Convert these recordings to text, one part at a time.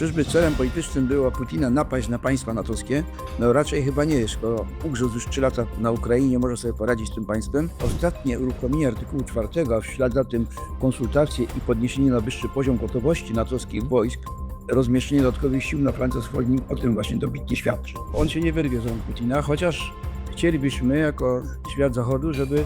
Czyżby celem politycznym było Putina napaść na państwa natowskie? No raczej chyba nie skoro ugrzał już 3 lata na Ukrainie, może sobie poradzić z tym państwem. Ostatnie uruchomienie artykułu 4, a w ślad za tym konsultacje i podniesienie na wyższy poziom gotowości natowskich wojsk, rozmieszczenie dodatkowych sił na flance wschodnim, o tym właśnie dobitnie świadczy. On się nie wyrwie z rąk Putina, chociaż chcielibyśmy jako świat zachodu, żeby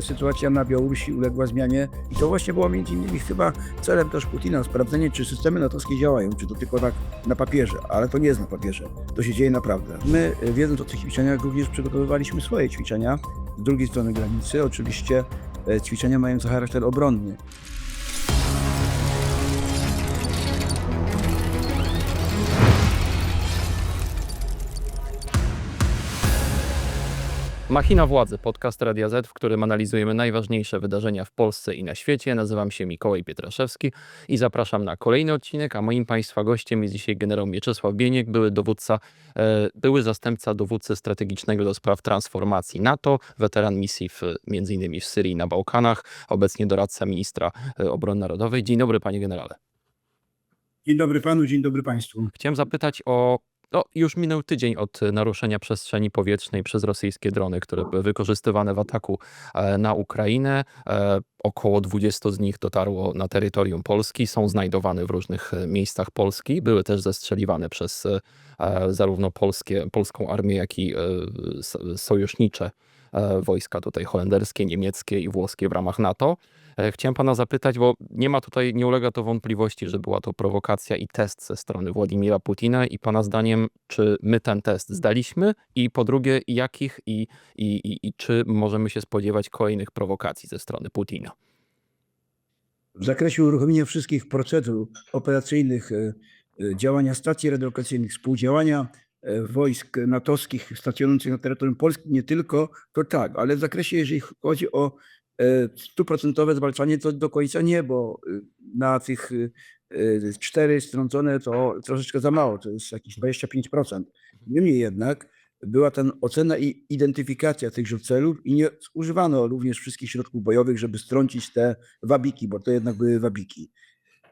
sytuacja na Białorusi uległa zmianie i to właśnie było między innymi chyba celem też Putina, sprawdzenie czy systemy natowskie działają, czy to tylko tak na papierze, ale to nie jest na papierze, to się dzieje naprawdę. My e, wiedząc o tych ćwiczeniach również przygotowywaliśmy swoje ćwiczenia z drugiej strony granicy, oczywiście e, ćwiczenia mające charakter obronny. Machina Władzy, podcast Radia Z, w którym analizujemy najważniejsze wydarzenia w Polsce i na świecie. Nazywam się Mikołaj Pietraszewski i zapraszam na kolejny odcinek, a moim Państwa gościem jest dzisiaj generał Mieczysław Bieniek, były dowódca, e, były zastępca dowódcy strategicznego do spraw transformacji NATO, weteran misji w, między innymi w Syrii i na Bałkanach, obecnie doradca ministra e, obrony narodowej. Dzień dobry panie generale. Dzień dobry panu, dzień dobry państwu. Chciałem zapytać o. No, już minął tydzień od e, naruszenia przestrzeni powietrznej przez rosyjskie drony, które były wykorzystywane w ataku e, na Ukrainę. E, Około 20 z nich dotarło na terytorium Polski, są znajdowane w różnych miejscach Polski. Były też zestrzeliwane przez zarówno polskie, polską armię, jak i sojusznicze wojska tutaj holenderskie, niemieckie i włoskie w ramach NATO. E, Chciałem pana zapytać, bo nie ma tutaj, nie ulega to wątpliwości, że była to prowokacja i test ze strony Władimira Putina i pana zdaniem, czy my ten test zdaliśmy i po drugie, jakich i, i, i, i czy możemy się spodziewać kolejnych prowokacji ze strony Putina? W zakresie uruchomienia wszystkich procedur operacyjnych, e, e, działania stacji radiokacyjnych, współdziałania e, wojsk natowskich stacjonujących na terytorium Polski, nie tylko, to tak, ale w zakresie, jeżeli chodzi o e, stuprocentowe zwalczanie, to do końca nie, bo e, na tych e, e, cztery strącone to troszeczkę za mało, to jest jakieś 25%. Niemniej jednak była ten ocena i identyfikacja tychże celów i nie używano również wszystkich środków bojowych, żeby strącić te wabiki, bo to jednak były wabiki.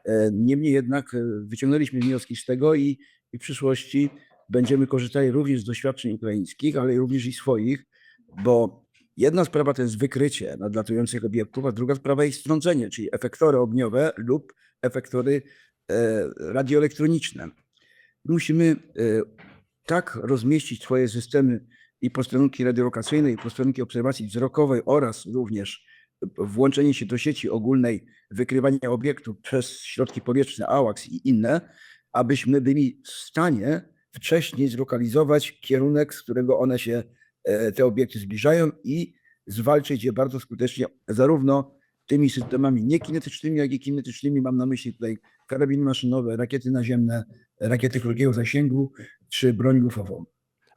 E, Niemniej jednak e, wyciągnęliśmy wnioski z tego i, i w przyszłości będziemy korzystali również z doświadczeń ukraińskich, ale również i swoich, bo jedna sprawa to jest wykrycie nadlatujących obiektów, a druga sprawa jest strącenie, czyli efektory ogniowe lub efektory e, radioelektroniczne. Musimy e, tak rozmieścić swoje systemy i posterunki radiolokacyjne, i posterunki obserwacji wzrokowej oraz również włączenie się do sieci ogólnej wykrywania obiektów przez środki powietrzne AWACS i inne, abyśmy byli w stanie wcześniej zlokalizować kierunek, z którego one się, e, te obiekty zbliżają i zwalczyć je bardzo skutecznie, zarówno tymi systemami niekinetycznymi, jak i kinetycznymi. Mam na myśli tutaj karabiny maszynowe, rakiety naziemne, rakiety krótkiego zasięgu czy broń lufową.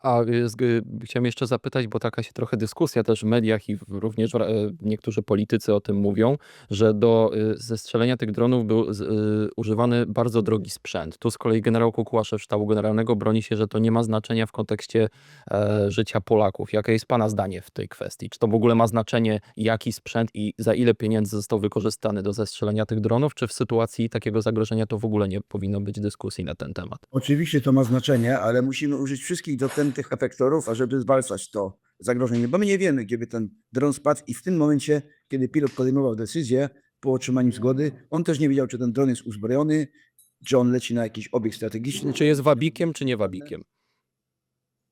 A y, y, chciałem jeszcze zapytać, bo taka się trochę dyskusja też w mediach i również e, niektórzy politycy o tym mówią, że do y, zestrzelenia tych dronów był z- używany bardzo drogi sprzęt. Tu z kolei generał Kukuła, szef sztabu generalnego, broni się, że to nie ma znaczenia w kontekście e, życia Polaków. Jakie jest pana zdanie w tej kwestii? Czy to w ogóle ma znaczenie, jaki sprzęt i za ile pieniędzy został wykorzystany do zestrzelenia tych dronów, czy w sytuacji takiego zagrożenia to w ogóle nie powinno być dyskusji na ten temat? Oczywiście to ma znaczenie, ale musimy użyć wszystkich dostępnych efektorów, ażeby zwalczać to zagrożenie, bo my nie wiemy, gdzie by ten dron spadł i w tym momencie, kiedy pilot podejmował decyzję po otrzymaniu zgody, on też nie wiedział, czy ten dron jest uzbrojony, czy on leci na jakiś obiekt strategiczny. Czy jest wabikiem, czy nie wabikiem?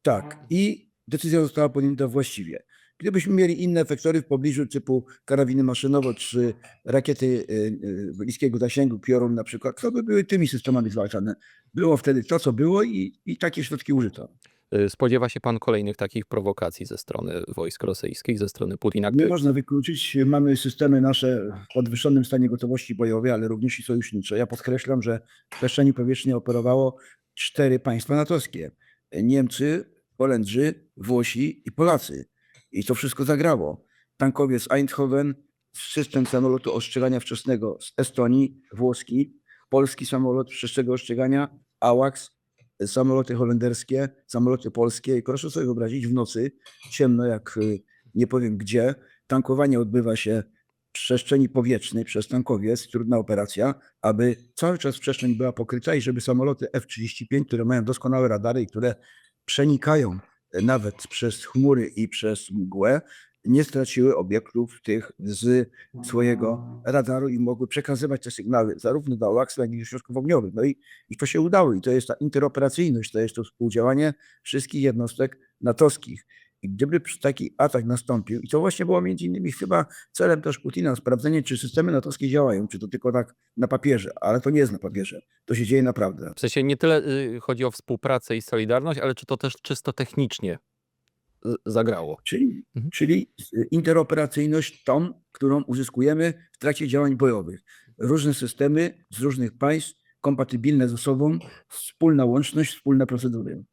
Tak. I decyzja została podjęta właściwie. Gdybyśmy mieli inne efektory w pobliżu typu karabiny maszynowe czy rakiety y, y, bliskiego zasięgu, Piorun na przykład, to by były tymi systemami zwalczane. Było wtedy to, co było i, i takie środki użyto. Y, Spodziewa się pan kolejnych takich prowokacji ze strony wojsk rosyjskich, ze strony Putina? Nie można wykluczyć, mamy systemy nasze w podwyższonym stanie gotowości bojowej, ale również i sojusznicze. Ja podkreślam, że w przestrzeni powietrznej operowało cztery państwa natowskie. Niemcy, Holendrzy, Włosi i Polacy. I to wszystko zagrało. Tankowiec Eindhoven, system samolotu ostrzegania wczesnego z Estonii, włoski, polski samolot wczesnego ostrzegania, AWACS, samoloty holenderskie, samoloty polskie. I proszę sobie wyobrazić w nocy, ciemno jak y, nie powiem gdzie, tankowanie odbywa się przestrzeni powietrznej przez tankowiec, trudna operacja, aby cały czas przestrzeń była pokryta i żeby samoloty F-35, które mają doskonałe radary i które przenikają nawet przez chmury i przez mgłę, nie straciły obiektów tych z swojego radaru i mogły przekazywać te sygnały zarówno do AWACS, jak i do środków ogniowych. No i, i to się udało i to jest ta interoperacyjność, to jest to współdziałanie wszystkich jednostek natowskich. I gdyby taki atak nastąpił, i to właśnie było między innymi chyba celem też Putina, sprawdzenie, czy systemy natowskie działają, czy to tylko tak na papierze, ale to nie jest na papierze, to się dzieje naprawdę. W sensie nie tyle y, chodzi o współpracę i solidarność, ale czy to też czysto technicznie zagrało. Czyli, Mhm. czyli interoperacyjność tą, którą uzyskujemy w trakcie działań bojowych. Różne systemy z różnych państw, kompatybilne ze sobą, wspólna łączność, wspólne procedury.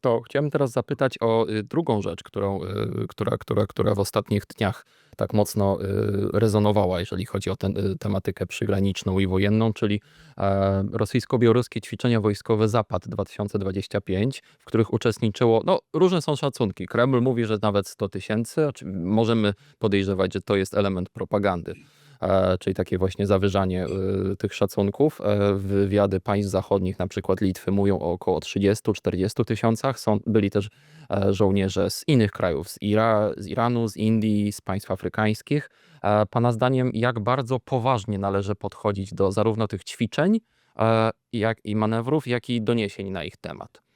To chciałem teraz zapytać o y, drugą rzecz, którą, y, która, która, która w ostatnich dniach tak mocno y, rezonowała, jeżeli chodzi o tę tematykę przygraniczną i wojenną, czyli e, rosyjsko-białoruskie ćwiczenia wojskowe Zapad 2025, w których uczestniczyło, no różne są szacunki. Kreml mówi, że nawet 100 tysięcy, możemy podejrzewać, że to jest element propagandy. E, czyli takie właśnie zawyżanie y, tych szacunków. E, wywiady państw zachodnich, na przykład Litwy, mówią o około 30-40 tysiącach. Są, byli też e, żołnierze z innych krajów, z, Ira, z Iranu, z Indii, z państw afrykańskich. E, Pana zdaniem, jak bardzo poważnie należy podchodzić do zarówno tych ćwiczeń, e, jak i manewrów, jak i doniesień na ich temat?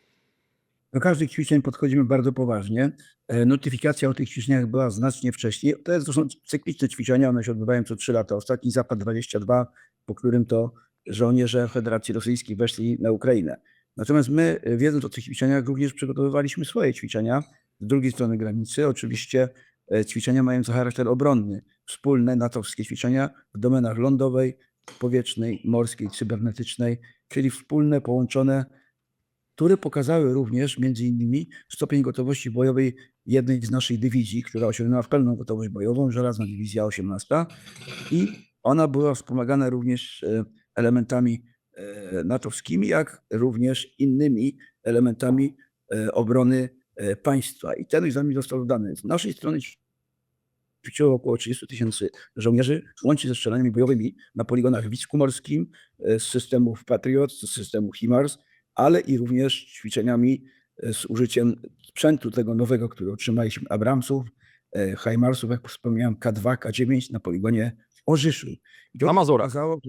Do każdych ćwiczeń podchodzimy bardzo poważnie. E, Notyfikacja o tych ćwiczeniach była znacznie wcześniej. To, jest, to są cykliczne ćwiczenia, one się odbywają co trzy lata. Ostatni Zapad 22, po którym to żołnierze Federacji Rosyjskiej weszli na Ukrainę. Natomiast my, e, wiedząc o tych ćwiczeniach, również przygotowywaliśmy swoje ćwiczenia z drugiej strony granicy. Oczywiście e, ćwiczenia mające charakter obronny, wspólne natowskie ćwiczenia w domenach lądowej, powietrznej, morskiej, cybernetycznej, czyli wspólne, połączone które pokazały również między innymi stopień gotowości bojowej jednej z naszych dywizji, która osiągnęła w pełną gotowość bojową, żelazna dywizja 18 i ona była wspomagana również e, elementami e, natowskimi, jak również innymi elementami e, obrony państwa. I ten egzamin został dany. Z naszej strony ćwiczyło około 30 tysięcy żołnierzy, łącznie ze strzelaniami bojowymi na poligonach w Wisku Morskim, z systemów Patriot, z systemu HIMARS, ale i również ćwiczeniami e, z użyciem sprzętu tego nowego, który otrzymaliśmy, Abramsów, e, HIMARSów, jak wspomniałem, K2, K9 na poligonie Orzyszu. I to Na Mazurach. Pokazało,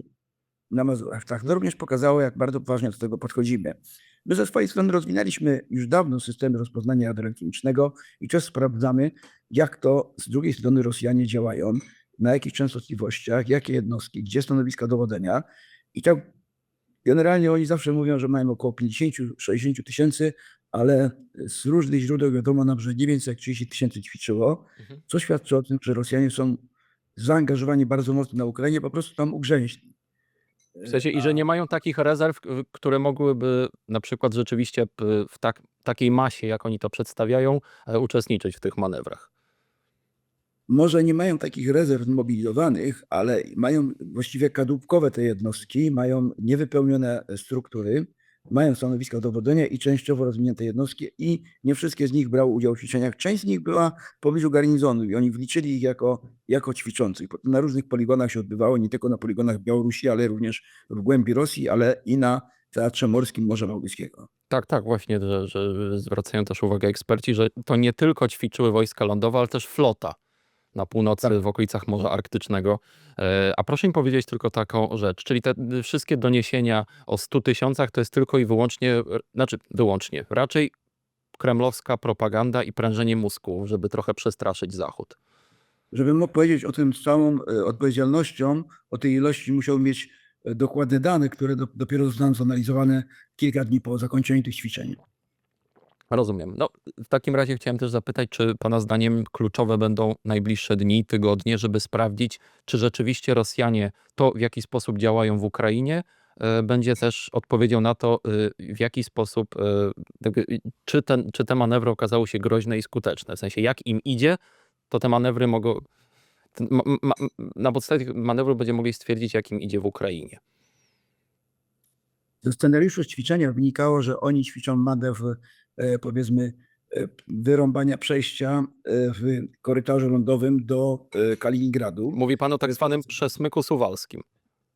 na Mazurach, tak. To również pokazało, jak bardzo poważnie do tego podchodzimy. My ze swojej strony rozwinęliśmy już dawno systemy rozpoznania radioelektronicznego i też sprawdzamy, jak to z drugiej strony Rosjanie działają, na jakich częstotliwościach, jakie jednostki, gdzie stanowiska dowodzenia. I tak generalnie oni zawsze mówią, że mają około 50-60 tysięcy, ale z różnych źródeł wiadomo nam, że nie więcej jak 30 tysięcy ćwiczyło, Mhm. co świadczy o tym, że Rosjanie są zaangażowani bardzo mocno na Ukrainie, po prostu tam ugrzęźli. W sensie, i że nie mają takich rezerw, które mogłyby na przykład rzeczywiście w tak, takiej masie, jak oni to przedstawiają, e, uczestniczyć w tych manewrach. Może nie mają takich rezerw mobilizowanych, ale mają właściwie kadłubkowe te jednostki, mają niewypełnione struktury, mają stanowiska dowodzenia i częściowo rozwinięte jednostki i nie wszystkie z nich brały udział w ćwiczeniach. Część z nich była w pobliżu garnizonu i oni wliczyli ich jako, jako ćwiczących. Na różnych poligonach się odbywało, nie tylko na poligonach Białorusi, ale również w głębi Rosji, ale i na Teatrze Morskim Morza Bałtyckiego. Tak, tak, właśnie, że, że zwracają też uwagę eksperci, że to nie tylko ćwiczyły wojska lądowe, ale też flota na północy, Tak. w okolicach Morza Arktycznego. E, A proszę mi powiedzieć tylko taką rzecz, czyli te y, wszystkie doniesienia o 100 tysiącach to jest tylko i wyłącznie, znaczy wyłącznie, raczej kremlowska propaganda i prężenie mózgu, żeby trochę przestraszyć Zachód. Żebym mógł powiedzieć o tym z całą e, odpowiedzialnością, o tej ilości musiał mieć e, dokładne dane, które do, dopiero zostaną zanalizowane kilka dni po zakończeniu tych ćwiczeń. Rozumiem. No, w takim razie chciałem też zapytać, czy Pana zdaniem kluczowe będą najbliższe dni, tygodnie, żeby sprawdzić, czy rzeczywiście Rosjanie to, w jaki sposób działają w Ukrainie, e, będzie też odpowiedzią na to, e, w jaki sposób, e, czy, ten, czy te manewry okazały się groźne i skuteczne. W sensie, jak im idzie, to te manewry mogą. ten Ma, ma, na podstawie tych manewrów będziemy mogli stwierdzić, jak im idzie w Ukrainie. Ze scenariuszu ćwiczenia wynikało, że oni ćwiczą manewr, E, powiedzmy e, wyrąbania przejścia e, w korytarzu lądowym do Kaliningradu. Mówi pan o tak zwanym przesmyku suwalskim.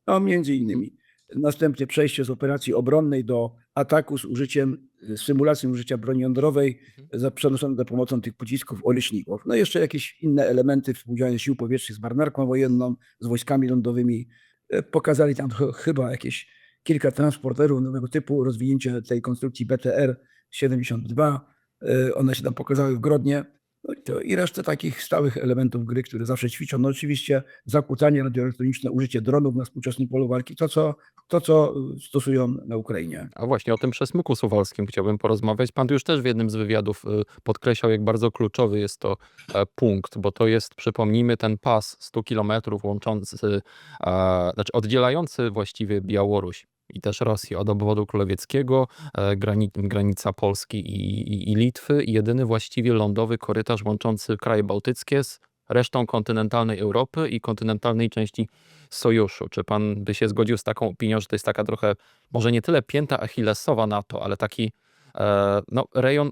No, między innymi. Następnie przejście z operacji obronnej do ataku z użyciem, symulacją użycia broni jądrowej, mhm. przenoszone za pomocą tych pocisków oleśników. No i jeszcze jakieś inne elementy współdziałania sił powietrznych z marynarką wojenną, z wojskami lądowymi. Pokazali tam chyba jakieś kilka transporterów nowego typu, rozwinięcie tej konstrukcji BTR 72. Y, one się tam pokazały w Grodnie. No I resztę takich stałych elementów gry, które zawsze ćwiczą. No oczywiście zakłócanie radioelektroniczne, użycie dronów na współczesnym polu walki, to co, to co y, stosują na Ukrainie. A właśnie o tym przesmyku suwalskim chciałbym porozmawiać. Pan już też w jednym z wywiadów y, podkreślał, jak bardzo kluczowy jest to e, punkt, bo to jest, przypomnijmy, ten pas 100 kilometrów łączący, e, znaczy oddzielający właściwie Białoruś i też Rosję od obwodu królewieckiego, e, grani, granica Polski i, i, i Litwy i jedyny właściwie lądowy korytarz łączący kraje bałtyckie z resztą kontynentalnej Europy i kontynentalnej części sojuszu. Czy pan by się zgodził z taką opinią, że to jest taka trochę, może nie tyle pięta achillesowa NATO, ale taki e, no, rejon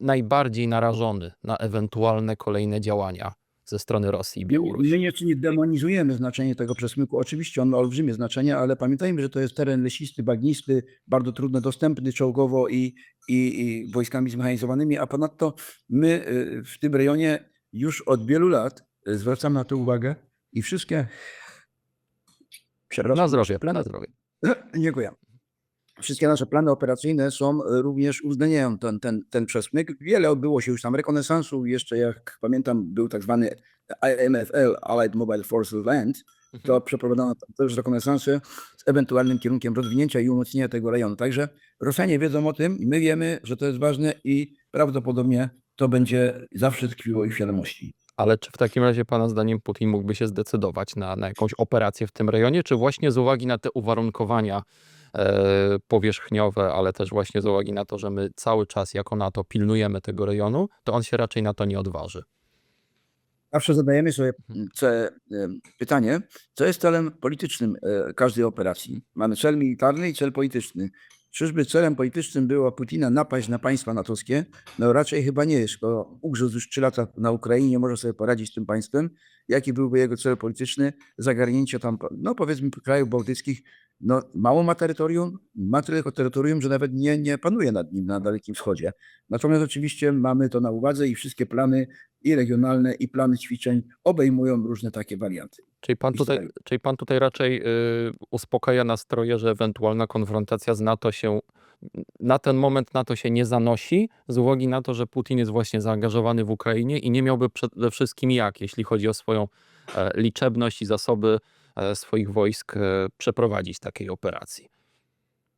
najbardziej narażony na ewentualne kolejne działania ze strony Rosji i Białorusi? My nieco nie demonizujemy znaczenie tego przesmyku. Oczywiście on ma olbrzymie znaczenie, ale pamiętajmy, że to jest teren lesisty, bagnisty, bardzo trudno dostępny czołgowo i, i, i wojskami zmechanizowanymi, a ponadto my y, w tym rejonie już od wielu lat y, zwracamy na to uwagę i wszystkie... Przepraszam. Na zdrowie, na zdrowie. Dziękuję. Wszystkie nasze plany operacyjne są e, również uwzględniają ten, ten, ten przesmyk. Wiele odbyło się już tam rekonesansu. Jeszcze jak pamiętam, był tak zwany IMFL, Allied Mobile Force Land. To przeprowadzono tam też rekonesansy z ewentualnym kierunkiem rozwinięcia i umocnienia tego rejonu. Także Rosjanie wiedzą o tym, my wiemy, że to jest ważne i prawdopodobnie to będzie zawsze tkwiło ich świadomości. Ale czy w takim razie pana zdaniem Putin mógłby się zdecydować na, na jakąś operację w tym rejonie, czy właśnie z uwagi na te uwarunkowania powierzchniowe, ale też właśnie z uwagi na to, że my cały czas jako NATO pilnujemy tego rejonu, to on się raczej na to nie odważy? Zawsze zadajemy sobie ce, em, pytanie, co jest celem politycznym e, każdej operacji. Mamy cel militarny i cel polityczny. Czyżby celem politycznym było Putina napaść na państwa natowskie? No raczej chyba nie jest. Skoro ugrzał już trzy lata na Ukrainie, nie może sobie poradzić z tym państwem. Jaki byłby jego cel polityczny? Zagarnięcie tam, no powiedzmy, krajów bałtyckich. No mało ma terytorium, ma tyle terytorium, że nawet nie, nie panuje nad nim na Dalekim Wschodzie. Natomiast oczywiście mamy to na uwadze i wszystkie plany i regionalne, i plany ćwiczeń obejmują różne takie warianty. Czyli pan tutaj, czyli pan tutaj raczej y, uspokaja nastroje, że ewentualna konfrontacja z NATO się, na ten moment NATO się nie zanosi, z uwagi na to, że Putin jest właśnie zaangażowany w Ukrainie i nie miałby przede wszystkim jak, jeśli chodzi o swoją e, liczebność i zasoby swoich wojsk, e, przeprowadzić takiej operacji.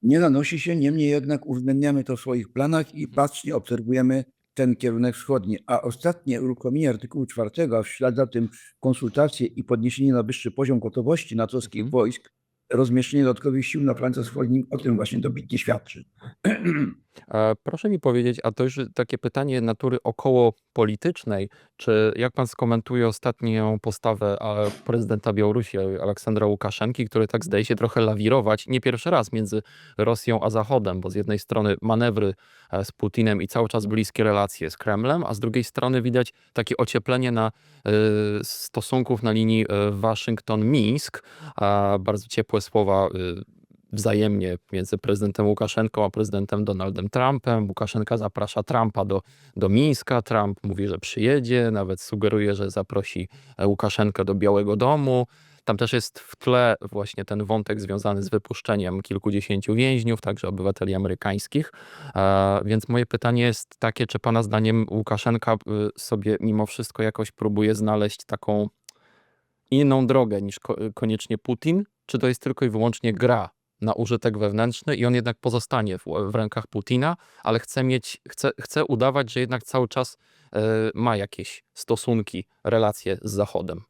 Nie zanosi się, niemniej jednak uwzględniamy to w swoich planach i bacznie obserwujemy ten kierunek wschodni. A ostatnie uruchomienie artykułu czwartego, a w ślad za tym konsultacje i podniesienie na wyższy poziom gotowości natowskich Mhm. wojsk, rozmieszczenie dodatkowych sił na flance wschodnim, o tym właśnie dobitnie świadczy. Proszę mi powiedzieć, a to już takie pytanie natury około politycznej, czy jak pan skomentuje ostatnią postawę prezydenta Białorusi Aleksandra Łukaszenki, który tak zdaje się trochę lawirować, nie pierwszy raz między Rosją a Zachodem, bo z jednej strony manewry e, z Putinem i cały czas bliskie relacje z Kremlem, a z drugiej strony widać takie ocieplenie na e, stosunków na linii e, Waszyngton-Mińsk, a bardzo ciepłe słowa e, wzajemnie między prezydentem Łukaszenką a prezydentem Donaldem Trumpem. Łukaszenka zaprasza Trumpa do, do Mińska, Trump mówi, że przyjedzie, nawet sugeruje, że zaprosi Łukaszenkę do Białego Domu. Tam też jest w tle właśnie ten wątek związany z wypuszczeniem kilkudziesięciu więźniów, także obywateli amerykańskich. E, Więc moje pytanie jest takie, czy pana zdaniem Łukaszenka y, sobie mimo wszystko jakoś próbuje znaleźć taką inną drogę niż ko- koniecznie Putin, czy to jest tylko i wyłącznie gra na użytek wewnętrzny i on jednak pozostanie w, w rękach Putina, ale chce mieć, chce, chce udawać, że jednak cały czas e, ma jakieś stosunki, relacje z Zachodem.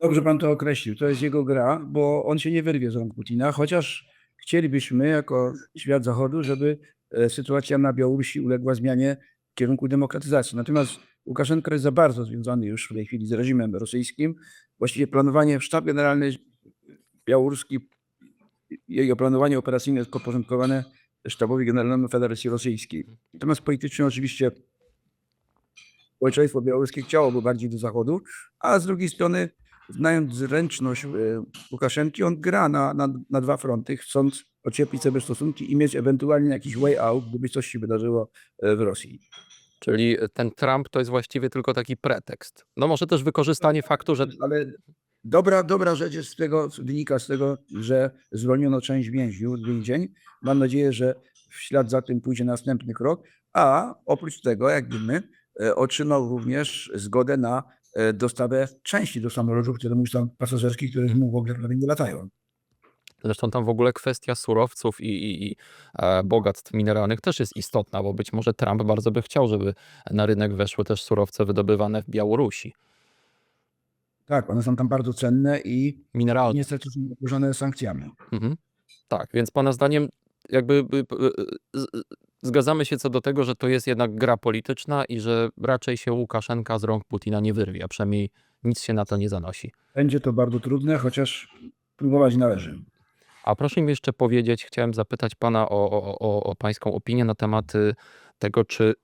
Dobrze pan to określił. To jest jego gra, bo on się nie wyrwie z rąk Putina, chociaż chcielibyśmy jako świat Zachodu, żeby e, sytuacja na Białorusi uległa zmianie w kierunku demokratyzacji. Natomiast Łukaszenko jest za bardzo związany już w tej chwili z reżimem rosyjskim. Właściwie planowanie, sztab generalny białoruski, jego planowanie operacyjne jest podporządkowane sztabowi generalnemu Federacji Rosyjskiej. Natomiast politycznie oczywiście społeczeństwo białoruskie chciałoby bardziej do Zachodu, a z drugiej strony, znając zręczność e, Łukaszenki, on gra na, na, na dwa fronty, chcąc ocieplić sobie stosunki i mieć ewentualnie jakiś way out, gdyby coś się wydarzyło e, w Rosji. Czyli ten Trump to jest właściwie tylko taki pretekst. No może też wykorzystanie faktu, że Ale dobra, dobra rzecz jest z tego, wynika z tego, że zwolniono część więźniów więzień. Mam nadzieję, że w ślad za tym pójdzie następny krok, a oprócz tego, jak wiemy, e, otrzymał również zgodę na e, dostawę części do samolotów, które mu są pasażerskich, które mu w ogóle prawie nie latają. Zresztą tam w ogóle kwestia surowców i, i, i e, bogactw mineralnych też jest istotna, bo być może Trump bardzo by chciał, żeby na rynek weszły też surowce wydobywane w Białorusi. Tak, one są tam bardzo cenne i Mineralne. niestety są obłożone sankcjami. Mhm. Tak, więc pana zdaniem jakby y, y, z- y, zgadzamy się co do tego, że to jest jednak gra polityczna i że raczej się Łukaszenka z rąk Putina nie wyrwie, a przynajmniej nic się na to nie zanosi. Będzie to bardzo trudne, chociaż próbować należy. A proszę mi jeszcze powiedzieć, chciałem zapytać pana o, o, o, o pańską opinię na temat y, tego, czy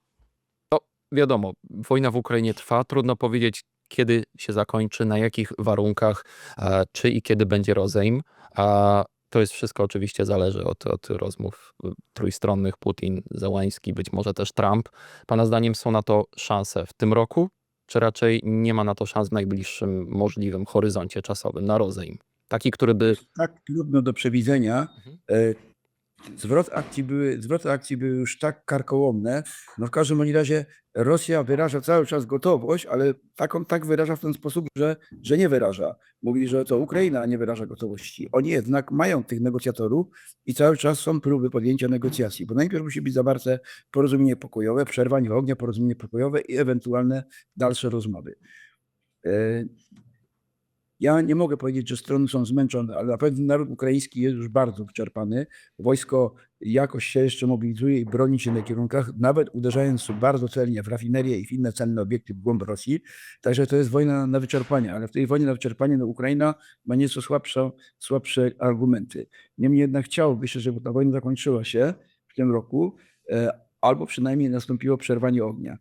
no wiadomo, wojna w Ukrainie trwa, trudno powiedzieć, kiedy się zakończy, na jakich warunkach, e, czy i kiedy będzie rozejm. A to jest wszystko oczywiście zależy od, od rozmów y, trójstronnych Putin, Zełański, być może też Trump. Pana zdaniem są na to szanse w tym roku, czy raczej nie ma na to szans w najbliższym możliwym horyzoncie czasowym na rozejm? Taki, który by tak trudno do przewidzenia. Mhm. E, Zwrot akcji były, zwroty akcji były już tak karkołomne. No w każdym razie Rosja wyraża cały czas gotowość, ale taką tak wyraża w ten sposób, że, że nie wyraża. Mówi, że to Ukraina nie wyraża gotowości. Oni jednak mają tych negocjatorów i cały czas są próby podjęcia negocjacji, bo najpierw musi być zawarte porozumienie pokojowe, przerwanie ognia, porozumienie pokojowe i ewentualne dalsze rozmowy. Ja nie mogę powiedzieć, że strony są zmęczone, ale na pewno naród ukraiński jest już bardzo wyczerpany. Wojsko jakoś się jeszcze mobilizuje i broni się na kierunkach, nawet uderzając bardzo celnie w rafinerię i w inne cenne obiekty w głąb Rosji. Także to jest wojna na wyczerpanie, ale w tej wojnie na wyczerpanie no, Ukraina ma nieco słabsze, słabsze argumenty. Niemniej jednak chciałoby się, żeby ta wojna zakończyła się w tym roku, e, albo przynajmniej nastąpiło przerwanie ognia.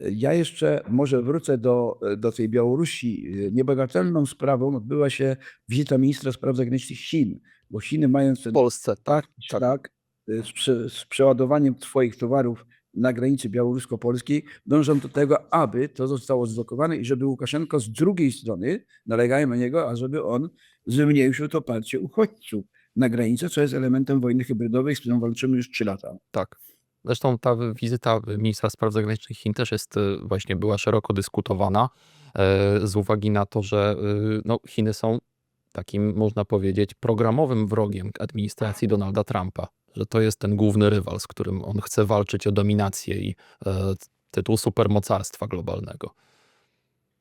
Ja jeszcze może wrócę do, do tej Białorusi. Niebagatelną sprawą odbyła się wizyta ministra spraw zagranicznych Chin, bo Chiny mając ten Polsce, tak? tak, z, prze, z przeładowaniem swoich towarów na granicy białorusko-polskiej dążą do tego, aby to zostało zblokowane i żeby Łukaszenko z drugiej strony, nalegają na niego, a żeby on zmniejszył to parcie uchodźców na granicę, co jest elementem wojny hybrydowej, z którą walczymy już trzy lata. Tak. Zresztą ta wizyta ministra spraw zagranicznych Chin też jest y, właśnie była szeroko dyskutowana e, z uwagi na to, że y, no, Chiny są takim, można powiedzieć, programowym wrogiem administracji Donalda Trumpa. Że to jest ten główny rywal, z którym on chce walczyć o dominację i e, tytuł supermocarstwa globalnego.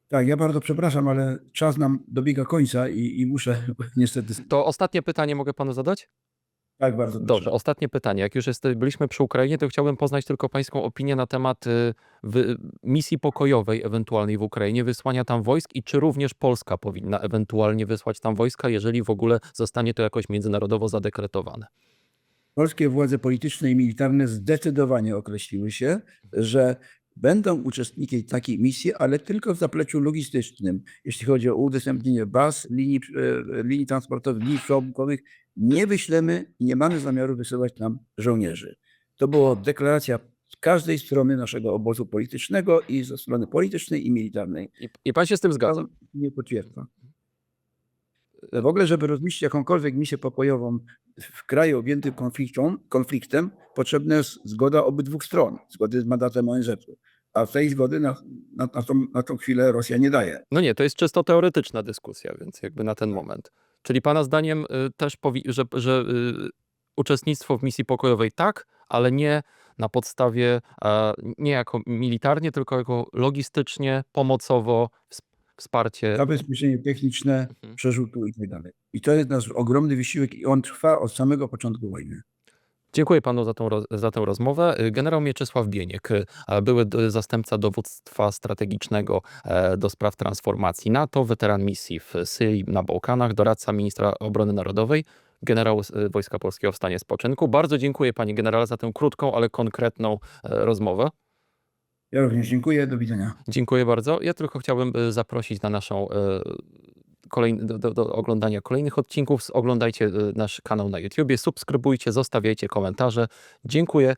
Tak, ja bardzo przepraszam, ale czas nam dobiega końca i, i muszę niestety. To ostatnie pytanie mogę panu zadać? Tak, bardzo proszę. Dobrze, ostatnie pytanie. Jak już jest, byliśmy przy Ukrainie, to chciałbym poznać tylko pańską opinię na temat y, wy, misji pokojowej ewentualnej w Ukrainie, wysłania tam wojsk i czy również Polska powinna ewentualnie wysłać tam wojska, jeżeli w ogóle zostanie to jakoś międzynarodowo zadekretowane. Polskie władze polityczne i militarne zdecydowanie określiły się, że będą uczestnikiem takiej misji, ale tylko w zapleczu logistycznym. Jeśli chodzi o udostępnienie baz, linii, e, linii transportowych, linii przeładunkowych, nie wyślemy i nie mamy zamiaru wysyłać tam żołnierzy. To była deklaracja z każdej strony naszego obozu politycznego i ze strony politycznej i militarnej. I, i pan się z tym zgadza? Pan nie potwierdza. W ogóle, żeby rozmieścić jakąkolwiek misję pokojową w kraju objętym konfliktą, konfliktem, potrzebna jest zgoda obydwu stron, zgody z mandatem ONZ-u. A tej zgody na, na, na, tą, na tą chwilę Rosja nie daje. No nie, to jest czysto teoretyczna dyskusja, więc jakby na ten moment. Czyli pana zdaniem y, też, powi- że, że y, uczestnictwo w misji pokojowej tak, ale nie na podstawie, e, nie jako militarnie, tylko jako logistycznie, pomocowo, ws- wsparcie. Zabezpieczenie techniczne, Mhm. przerzutu i tak dalej. I to jest nasz ogromny wysiłek i on trwa od samego początku wojny. Dziękuję panu za, tą, za tę rozmowę. Generał Mieczysław Bieniek, a były zastępca dowództwa strategicznego e, do spraw transformacji NATO, weteran misji w Syrii na Bałkanach, doradca ministra obrony narodowej, generał y, Wojska Polskiego w stanie spoczynku. Bardzo dziękuję panie generale za tę krótką, ale konkretną e, rozmowę. Ja również dziękuję. Do widzenia. Dziękuję bardzo. Ja tylko chciałbym e, zaprosić na naszą e, kolejny, do, do, oglądania kolejnych odcinków. Oglądajcie e, nasz kanał na YouTubie, subskrybujcie, zostawiajcie komentarze. Dziękuję.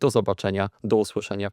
Do zobaczenia, do usłyszenia.